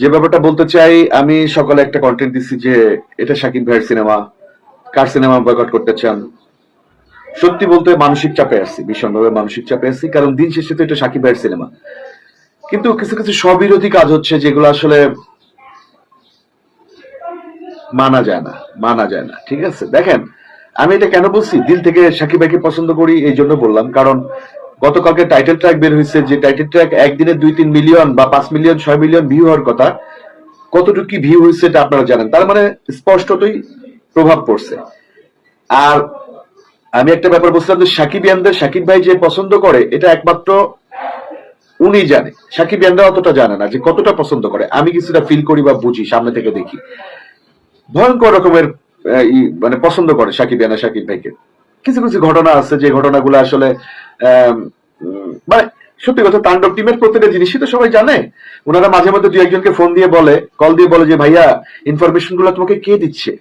যে ব্যাপারটা বলতে চাই, আমি সকালে একটা কন্টেন্ট দিচ্ছি যে এটা শাকিব ভাইয়ের সিনেমা কার সিনেমা বয়কট করতে চান? সত্যি বলতে মানসিক চাপে আছি, ভীষণভাবে মানসিক চাপে আছি, কারণ দিন শেষে তো এটা শাকিব ভাইয়ের সিনেমা কিন্তু কিছু কিছু স্ববিরোধী কাজ হচ্ছে যেগুলো আসলে মানা যায় না, মানা যায় না, ঠিক আছে? দেখেন, আমি এটা কেন বলছি? দিল থেকে সাকিব ভাইকে পছন্দ করি, এই জন্য বললাম। কারণ গতকালকে টাইটেল ট্র্যাক বের হয়েছে, যে টাইটেল ট্র্যাক একদিনে দুই তিন মিলিয়ন বা পাঁচ মিলিয়ন ছয় মিলিয়ন ভিউ হওয়ার কথা, কতটুকু কি ভিউ হয়েছে এটা আপনারা জানেন। তার মানে স্পষ্টতই প্রভাব পড়ছে। আর আমি একটা ব্যাপার বলছিলাম যে সাকিব ইয়ানদের, সাকিব ভাই যে পছন্দ করে, এটা একমাত্র উনি জানে। সাকিব ইয়ানরা অতটা জানে না যে কতটা পছন্দ করে। আমি কিছুটা ফিল করি বা বুঝি, সামনে থেকে দেখি। ভয়ঙ্কর রকমের মানে পছন্দ করে সাকিব ইয়ানা সাকিব ভাইকে। কিছু কিছু ঘটনা আছে, যে ঘটনাগুলো আসলে মানে সত্যি কথা, তাণ্ডব টিমের প্রত্যেকটা জিনিসই তো সবাই জানে। ওনারা মাঝে মধ্যে দুই একজনকে ফোন দিয়ে বলে কল দিয়ে বলে যে, ভাইয়া ইনফরমেশনগুলো তোমাকে কে দিচ্ছে?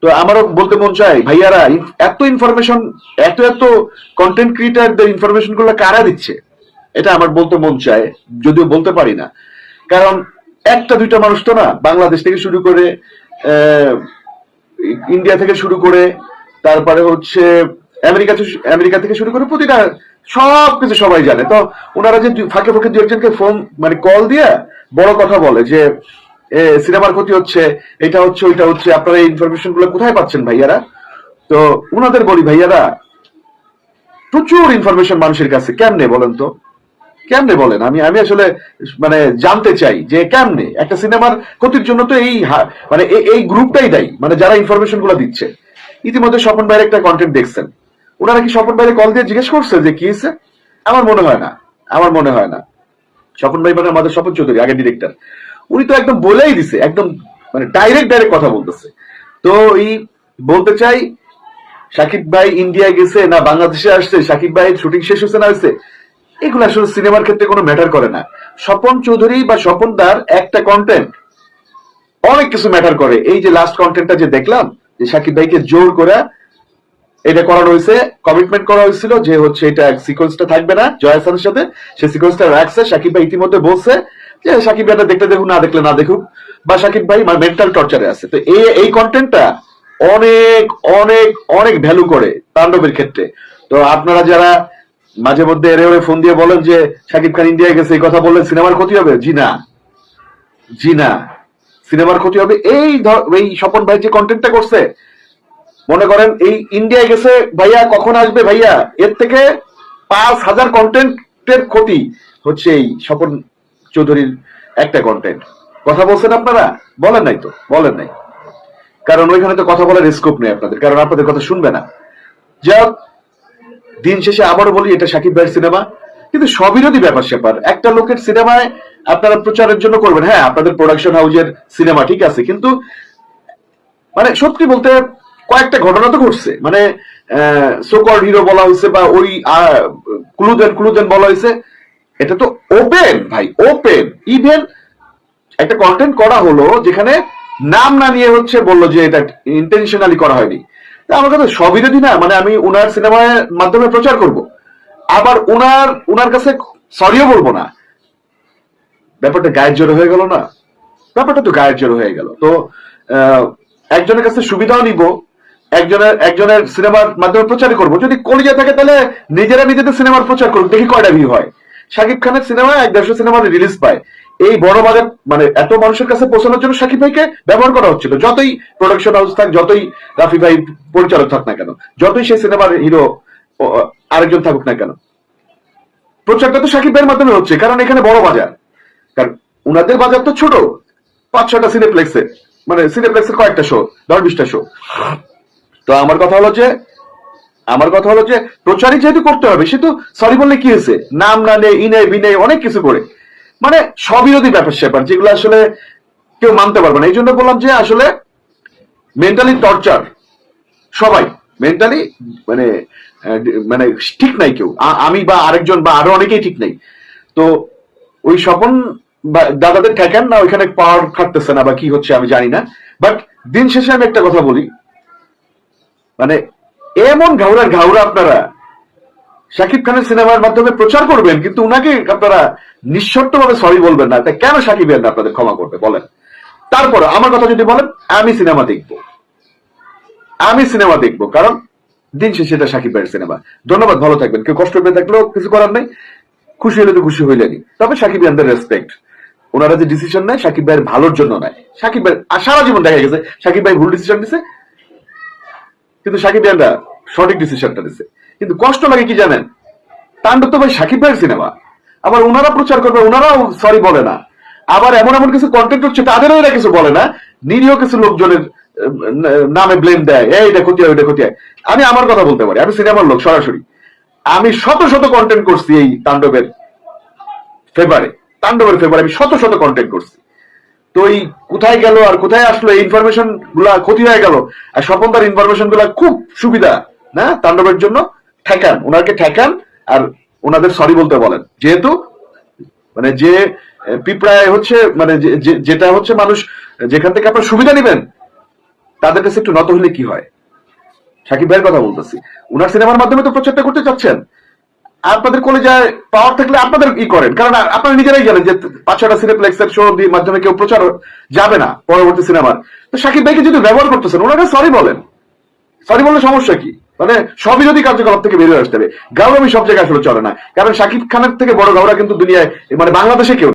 তো আমারও বলতে মন চায়, ভাইয়ারা এত ইনফরমেশন এত এত কন্টেন্ট ক্রিয়েটারদের ইনফরমেশনগুলো কারা দিচ্ছে? এটা আমার বলতে মন চায়, যদিও বলতে পারি না। কারণ একটা, দুইটা মানুষ তো না, বাংলাদেশ থেকে শুরু করে ইন্ডিয়া থেকে শুরু করে, তারপরে হচ্ছে আমেরিকা আমেরিকা থেকে শুরু করে প্রতিটা সব কিছু সবাই জানে। তো ওনারা যে ফাঁকে ফাঁকে দু একজনকে ফোন মানে কল দিয়ে বড় কথা বলে যে সিনেমার ক্ষতি হচ্ছে, এটা হচ্ছে, ওইটা হচ্ছে, আপনারা এই ইনফরমেশনগুলো কোথায় পাচ্ছেন ভাইয়ারা? তো ওনাদের বলি, ভাইয়ারা, প্রচুর ইনফরমেশন মানুষের কাছে, কেমনে বলেন তো? কেমনে বলেন? আমি আমি আসলে মানে জানতে চাই যে কেমনে? একটা সিনেমার ক্ষতির জন্য তো এই মানে এই গ্রুপটাই দায়ী মানে যারা ইনফরমেশনগুলো দিচ্ছে। ইতিমধ্যে স্বপন ভাইয়ের একটা কন্টেন্ট দেখছেন। ওনারা কি স্বপন ভাইয়ের কল দিয়ে জিজ্ঞেস করছে যে কি হয়েছে? আমার মনে হয় না। আমার মনে হয় না। স্বপন ভাই মানে আমাদের স্বপন চৌধুরী আগে ডিরেক্টর উনি তো একদম বলেই দিছে, একদম মানে ডাইরেক্ট ডাইরেক্ট কথা বলতেছে। তো এই বলতে চাই, সাকিব ভাই ইন্ডিয়ায় গেছে না বাংলাদেশে আসছে, সাকিব ভাইয়ের শুটিং শেষ হয়েছে না হয়েছে, এগুলো আসলে সিনেমার ক্ষেত্রে কোনো ম্যাটার করে না। স্বপন চৌধুরী বা স্বপন দার একটা কন্টেন্ট অনেক কিছু ম্যাটার করে। এই যে লাস্ট কন্টেন্টটা যে দেখলাম, যে সাকিব ভাইকে জোর করে এটা করানো হয়েছে কমিটমেন্ট করা হয়েছিল যে হচ্ছে এটা সিকোয়েন্সটা থাকবে না, জয় হাসানের সাথে। সেই সিকোয়েন্সটা রাখছে, সাকিব ভাই ইতিমধ্যে বলছে যে, সাকিব ভাইটা দেখতে দেখুক, না দেখলে না দেখুক। বা সাকিব ভাই মেন্টাল টর্চারে আছে। তো এই এই কন্টেন্টটা অনেক অনেক অনেক ভ্যালু করে তাণ্ডবের ক্ষেত্রে। তো আপনারা যারা মাঝে মধ্যে এরে ওরে ফোন দিয়ে বলেন যে, সাকিব খান ইন্ডিয়ায় গেছে, এই কথা বললেন সিনেমার ক্ষতি হবে? জি না। জি না। সিনেমার ক্ষতি হবে। এই ধর- এই স্বপন ভাই যে কন্টেন্টটা করছে মনে করেন এই ইন্ডিয়ায় গেছে, ভাইয়া, কখন আসবে ভাইয়া? এর থেকে পাঁচ হাজার কন্টেন্টের ক্ষতি হচ্ছে এই স্বপন চৌধুরীর একটা কন্টেন্ট কথা বলছেন আপনারা? বলেন নাই তো, বলেন নাই। কারণ ওইখানে তো কথা বলার স্কোপ নেই আপনাদের, কারণ আপনাদের কথা শুনবে না। যা দিন শেষে আবারও বলি, এটা সাকিব ভাইয়ের সিনেমা, কিন্তু সবিরোধী ব্যাপার স্যাপার। একটা লোকের সিনেমায় আপনারা প্রচারের জন্য করবেন। হ্যাঁ আপনাদের প্রোডাকশন হাউজের সিনেমা, ঠিক আছে, কিন্তু মানে সত্যি বলতে কয়েকটা ঘটনা তো ঘটছে। মানে সোকল হিরো বলা হয়েছে বা ওই ক্লুদেন ক্লুদেন বলা হয়েছে। এটা তো ওপেন ভাই ওপেন ইভেন একটা কন্টেন্ট করা হলো যেখানে নাম না নিয়ে হচ্ছে বলল যে এটা ইন্টেনশনালি করা হয়নি। আমার কাছে সবিরোধী না মানে আমি উনার সিনেমার মাধ্যমে প্রচার করব। আবার উনার উনার কাছে সরিও বলব না। ব্যাপারটা গায়ের জোরে হয়ে গেল না? ব্যাপারটা তো গায়ের জোরে হয়ে গেল। তো একজনের কাছে সুবিধাও নিব একজনের একজনের সিনেমার মাধ্যমে প্রচার করব। যদি কলিজা থাকে, তাহলে নিজেরা নিজেদের সিনেমার প্রচার করুক, দেখি কয়টা ভিউ হয়। শাকিব খানের সিনেমা এক দেড়শো সিনেমা রিলিজ পায়। এই বড় বাজার মানে এত মানুষের কাছে পৌঁছানোর জন্য শাকিব ভাইকে ব্যবহার করা হচ্ছিল। যতই প্রোডাকশন হাউস থাক, যতই রাফি ভাই পরিচালক থাক না কেন, যতই সেই সিনেমার হিরো আরেকজন থাকুক না কেন। প্রচারটা তো সাকিব ভাইয়ের মাধ্যমে হচ্ছে, কারণ এখানে বড় বাজার। কারণ উনাদের বাজার তো ছোট, পাঁচ ছটা সিনেপ্লেক্সে মানে সিনেপ্লেক্সের কয়েকটা শো দশ বিশটা শো তো আমার কথা হলো যে, আমার কথা হলো যে, প্রচারই যেহেতু করতে হবে, সে তো সরি বললে কি হয়েছে? নাম না নেই ইনে বিনে অনেক কিছু করে। মানে সবিরোধী ব্যাপার স্যাপার, যেগুলো আসলে কেউ মানতে পারবে না। এই জন্য বললাম যে, আসলে মেন্টালি টর্চার সবাই মেন্টালি মানে মানে ঠিক নাই কেউ। আমি বা আরেকজন বা আরও অনেকেই ঠিক নাই। তো ওই স্বপন দাদাদের ঠেকান না, ওইখানে পাওয়ার খাটতেছে না বা কি হচ্ছে আমি জানি না। বাট দিন শেষে আমি একটা কথা বলি মানে এমন ঘাউরার ঘাউরা আপনারা। শাকিব খানের সিনেমার মাধ্যমে প্রচার করবেন, কিন্তু উনাকে আপনারা নিঃশর্ত ভাবে সরি বলবেন না। তা কেন শাকিব খান আপনাদের ক্ষমা করবে? বলেন। তারপরে আমার কথা যদি বলেন, আমি সিনেমা দেখব। আমি সিনেমা দেখব, কারণ দিন শেষে এটা শাকিব ভাইয়ের সিনেমা। ধন্যবাদ, ভালো থাকবেন। কেউ কষ্ট পেয়ে থাকলেও কিছু করার নেই। খুশি হলে তো খুশি হইলেনি তবে সাকিব ভাইয়ানদের রেসপেক্ট ওনারা যে ডিসিশন নেয় সাকিব ভাইয়ের ভালোর জন্য নেয়। সাকিব ভাই, সারা জীবন দেখা গেছে সাকিব ভাই ভুল ডিসিশন নিছে। কিন্তু সাকিব ভাইয়ানরা সঠিক ডিসিশনটা দিছে। কিন্তু কষ্ট লাগে কি জানেন? তাণ্ডব তো ভাই সাকিব ভাইয়ের সিনেমা আবার ওনারা প্রচার করবে ওনারাও সরি বলে না। আবার এমন এমন কিছু কন্টেন্ট হচ্ছে তাদেরও এরা কিছু বলে না। নিরীহ কিছু লোকজনের নামে ব্লেম দেয়, এই এটা ক্ষতি হয় ওইটা ক্ষতি হয় আমি আমার কথা বলতে পারি, আমি সিনেমার লোক, সরাসরি। আমি শত শত কন্টেন্ট করছি এই তাণ্ডবের ফেভারে তাণ্ডবের ফেভারে আমি শত শত কন্টেন্ট করছি। তো এই কোথায় গেল আর কোথায় আসলো, এই ইনফরমেশনগুলা ক্ষতি হয়ে গেল। আর স্বপনদার ইনফরমেশনগুলা খুব সুবিধা, না, তাণ্ডবের জন্য। ঠেকান, ওনাকে ঠেকান আর ওনাদের সরি বলতে বলেন। যেহেতু মানে যে পিঁপড়ায় হচ্ছে মানে যেটা হচ্ছে মানুষ, যেখান থেকে আপনার সুবিধা নেবেন, তাদের কাছে একটু নত হলে কি হয়? সাকিব ভাইয়ের কথা বলতেছি। উনার সিনেমার মাধ্যমে তো প্রচারটা করতে চাচ্ছেন। আপনাদের কলেজায় পাওয়ার থাকলে আপনাদের ই করেন। কারণ আপনারা নিজেরাই জানেন যে পাঁচ ছটা সিনেপ্লেক্সের শো দিয়ে মাধ্যমে কেউ প্রচার যাবে না পরবর্তী সিনেমার। তো সাকিব ভাইকে যদি ব্যবহার করতেছেন ওনাকে সরি বলেন। সরি বললে সমস্যা কি? মানে সবই যদি কার্যকলাপ থেকে বেরিয়ে আসতে হবে গাউরামি সব জায়গায় আসলে চলে না। কারণ সাকিব খানের থেকে বড় গাউরা কিন্তু দুনিয়ায় মানে বাংলাদেশে কেউ